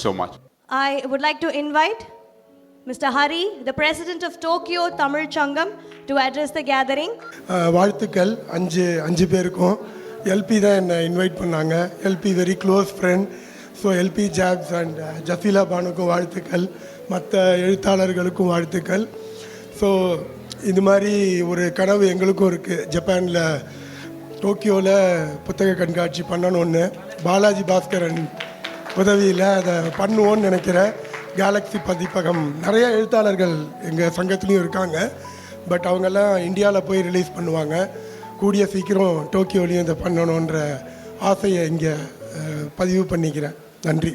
so much. I would like to invite Mr. Hari, the president of Tokyo Tamil Changam, to address the gathering. அஹ், வாழ்த்துக்கள். அஞ்சு அஞ்சு பேருக்கும். LP தான் என்னை invite பண்ணாங்க. LP very close friend so LP jobs and Jafeela பானுக்கும் வாழ்த்துக்கள். மற்ற எழுத்தாளர்களுக்கும் வாழ்த்துக்கள். ஸோ இது மாதிரி ஒரு கனவு எங்களுக்கும் இருக்குது ஜப்பானில் டோக்கியோவில் புத்தக கண்காட்சி பண்ணணும்னு. பாலாஜி பாஸ்கரன் உதவியில் அதை பண்ணுவோன்னு நினைக்கிறேன் கேலக்ஸி பதிப்பகம். நிறைய எழுத்தாளர்கள் எங்கள் சங்கத்துலேயும் இருக்காங்க. பட் அவங்கெல்லாம் இந்தியாவில் போய் ரிலீஸ் பண்ணுவாங்க. கூடிய சீக்கிரம் டோக்கியோலையும் இதை பண்ணணுன்ற ஆசையை இங்கே பதிவு பண்ணிக்கிறேன். நன்றி.